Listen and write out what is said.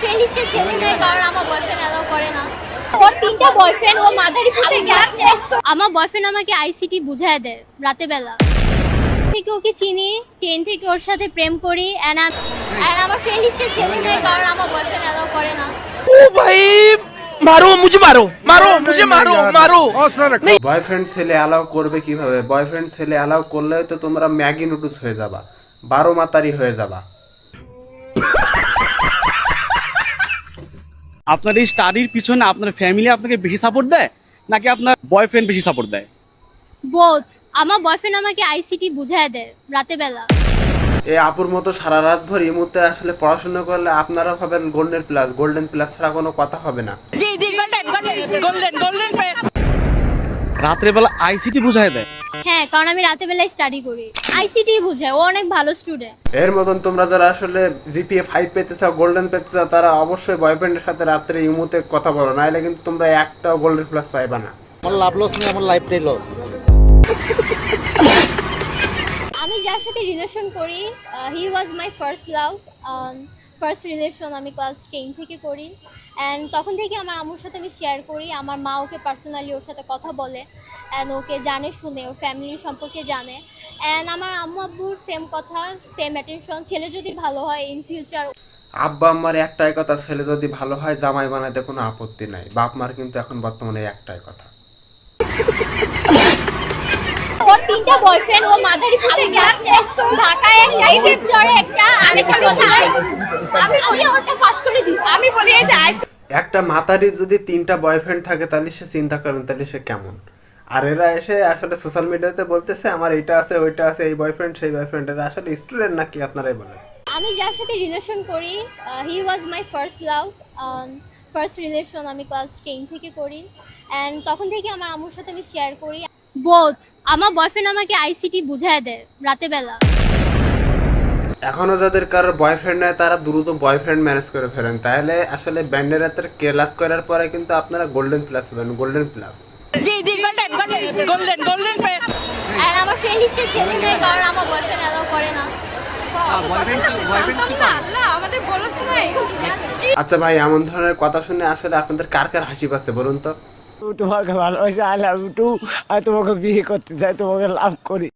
ছেলে কারণ আমার বয়ফ্রেন্ড অ্যালাউ করে না। আমার বয়ফ্রেন্ড আমাকে আইসিটি দেয় রাতে বেলা থেকে ওকে চিনি টেন থেকে ওর সাথে প্রেম করি ভাই মারো মারো মারো মারো মারো। বয়ফ্রেন্ড ছেলে অ্যালাউ করবে কীভাবে? বয়ফ্রেন্ড ছেলে অ্যালাউ করলে তো তোমরা ম্যাগি নুডলস হয়ে যাবা। বারো মাতারি হয়ে যাবা। আপনার এই স্টাডির পিছনে আপনার ফ্যামিলি আপনাকে বেশি সাপোর্ট দেয় নাকি আপনার বয়ফ্রেন্ড বেশি সাপোর্ট দেয় বোথ আমার বয়ফ্রেন্ড আমাকে আইসিটি বুঝায় দেয় রাতে বেলা এই আপুর মতো সারা রাত ভর মুহূর্তে আসলে পড়াশোনা করলে আপনারা ভাবেন গোল্ডেন প্লাস গোল্ডেন প্লাস ছাড়া কোনো কথা হবে না রাত্রে বেলা আইসিটি বুঝাই দেয় হ্যাঁ কারণ আমি রাতে বেলায় স্টাডি করি আইসিটি বুঝায় ও অনেক ভালো স্টুডেন্ট এর মতন তোমরা যারা আসলে জিপিএ ফাইভ পেতে চাও গোল্ডেন পেতে চাও তারা অবশ্যই বয়ফ্রেন্ডের সাথে রাত্রে ইমুতে কথা বলো নাহলে কিন্তু তোমরা একটাও গোল্ডেন প্লাস পাইবা না। আমার লাভ লস নেই আমার লাইফটাই লস আমি যার সাথে রিলেশন করি he was my first love first relation আমি ক্লাস টেন থেকে করি। অ্যান্ড তখন থেকে আমার আম্মুর সাথে আমি শেয়ার করি। আমার মা ওকে পার্সোনালি ওর সাথে কথা বলে অ্যান্ড ওকে জানে, শুনে, ওর ফ্যামিলি সম্পর্কে জানে। অ্যান্ড আমার আম্মু আব্বুর সেম কথা সেম অ্যাটেনশন ছেলে যদি ভালো হয় ইন ফিউচার আব্বা আম্মার একটাই কথা, ছেলে যদি ভালো হয়, জামাই বানাতে কোনো আপত্তি নাই। বাপ মার কিন্তু এখন বর্তমানে একটাই কথা। ওর তিনটা বয়ফ্রেন্ড ও মাদারি থেকে আসে ঢাকায় একটা শিবচরে একটা আমি কোথায় আমি আমি ওটা ফাঁস করে দিছি আমি বলি এই যে একটা মাতারি যদি তিনটা বয়ফ্রেন্ড থাকে তাহলে সে চিন্তা করেন তাহলে সে কেমন? আর এরা এসে আসলে সোশ্যাল মিডিয়াতে বলতেছে আমার এইটা আছে ওইটা আছে এই বয়ফ্রেন্ড সেই বয়ফ্রেন্ড এরা আসলে স্টুডেন্ট নাকি আপনারাই বলেন? আমি যার সাথে রিলেশন করি he was my first love first relation আমি ক্লাস টেন থেকে করি। অ্যান্ড তখন থেকে আমার আম্মুর সাথে আমি শেয়ার করি। বোথ আমার বয়ফ্রেন্ড আমাকে আইসিটি বুঝায় দেয় রাতে বেলা। এখনও যাদের কারোর বয়ফ্রেন্ড নেই তারা দ্রুত বয়ফ্রেন্ড ম্যানেজ করে ফেলেন। তাহলে আসলে ব্যান্ডের হাতের ক্লাস করার পরে কিন্তু আপনারা গোল্ডেন প্লাস পাবেন গোল্ডেন প্লাস আর আমার ফ্রেন্ড লিস্টে ছেলে নেই কারণ আমার বয়ফ্রেন্ড অ্যালাউ করে না। আচ্ছা ভাই এমন ধরনের কথা শুনে আসলে আপনাদের কার কার হাসি পাচ্ছে বলুন তো? তোমাকে ভালোবাসে আই লাভ টু আর তোমাকে বিয়ে করতে চাই তোমাকে লাভ করি।